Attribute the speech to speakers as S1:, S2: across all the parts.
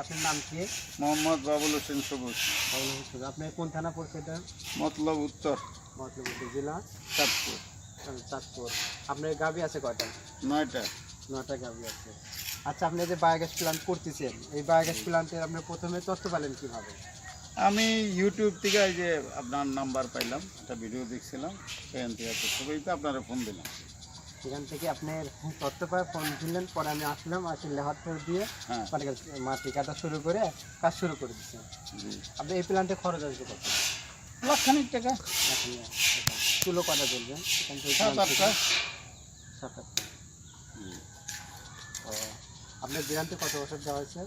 S1: আপনার নাম কি?
S2: মোহাম্মদ বাবুল হোসেন সবুজ।
S1: আপনি কোন থানা পড়ছে এটা?
S2: মতলব উত্তর।
S1: মতলবপুর জেলা?
S2: চাঁদপুর।
S1: চাঁদপুর। আপনার গাবি আছে কয়টা?
S2: নয়টা।
S1: নটা গাবি আছে। আচ্ছা আপনি যে বায়োগ্যাস প্ল্যান্ট করতেছেন এই বায়োগ্যাস প্ল্যান্টের আপনি প্রথমে তথ্য পেলেন কীভাবে?
S2: আমি ইউটিউব থেকে এই যে আপনার নাম্বার পাইলাম একটা ভিডিও দেখছিলাম সেখান থেকে একটা ছবিতে আপনারা ফোন দিলাম।
S1: সেখান থেকে আপনার তথ্য পায় ফোন দিলেন পরে আমি আসলাম আসলে লেহার ফের দিয়ে
S2: হ্যাঁ।
S1: মাটি কাটা মাটি কাটা শুরু করে কাজ শুরু করে দিচ্ছেন আপনি এই প্ল্যান্টে খরচ আসবে কত?
S2: লাখখানিক টাকা।
S1: এখন তুলো কটা বলবেন এখান থেকে
S2: সাত আটটা
S1: সাত আটটা ও আপনার বিরান্তে কত বছর দেওয়া হয়েছে?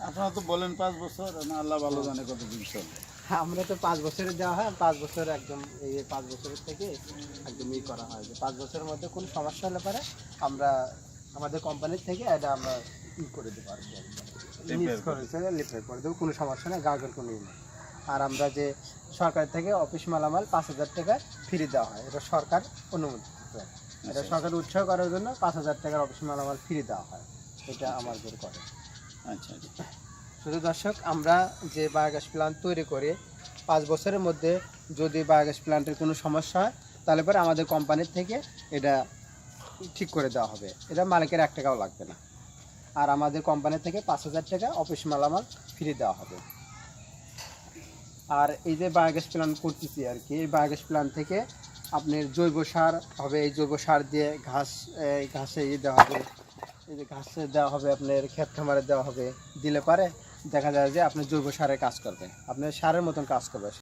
S2: আপনারা তো বলেন পাঁচ বছর না আল্লাহ ভালো জানে কত দিন চলবে।
S1: আমরা তো পাঁচ বছরের দেওয়া হয় পাঁচ বছর একদম এই পাঁচ বছরের থেকে একদম ই করা হয় যে পাঁচ বছরের মধ্যে কোনো সমস্যা হলে পরে আমরা আমাদের কোম্পানির থেকে এটা আমরা ই করে দেবো আর কি। করে রিপেয়ার করে দেবো কোনো সমস্যা নেই গাগের কোনো ই নেই। আর আমরা যে সরকার থেকে অফিস মালামাল পাঁচ হাজার টাকা ফ্রি দেওয়া হয় এটা সরকার অনুমতি এটা
S2: আচ্ছা।
S1: সরকার উৎসাহ করার জন্য পাঁচ হাজার টাকার অফিস মালামাল ফ্রি দেওয়া হয় এটা আমাদের করে।
S2: আচ্ছা আচ্ছা।
S1: শুধু দর্শক, আমরা যে বায়োগ্যাস প্ল্যান্ট তৈরি করে, পাঁচ বছরের মধ্যে যদি বায়োগ্যাস প্ল্যান্টের কোনো সমস্যা হয়, তাহলে পরে আমাদের কোম্পানির থেকে এটা ঠিক করে দেওয়া হবে। এটা মালিকের এক টাকাও লাগবে না। আর আমাদের কোম্পানি থেকে পাঁচ হাজার টাকা অফিস মালামাল ফ্রি দেওয়া হবে। আর এই যে বায়োগ্যাস প্ল্যান্ট করতেছি আর কি, এই বায়োগ্যাস প্ল্যান্ট থেকে আপনার জৈব সার হবে, এই জৈব সার দিয়ে ঘাস ঘাসে ইয়ে দেওয়া হবে, এই যে ঘাসে দেওয়া হবে আপনার ক্ষেত খামারে দেওয়া হবে। দিলে পারে দেখা যায় যে আপনি জৈব সারের কাজ করবে আপনি সারের মতন কাজ করবে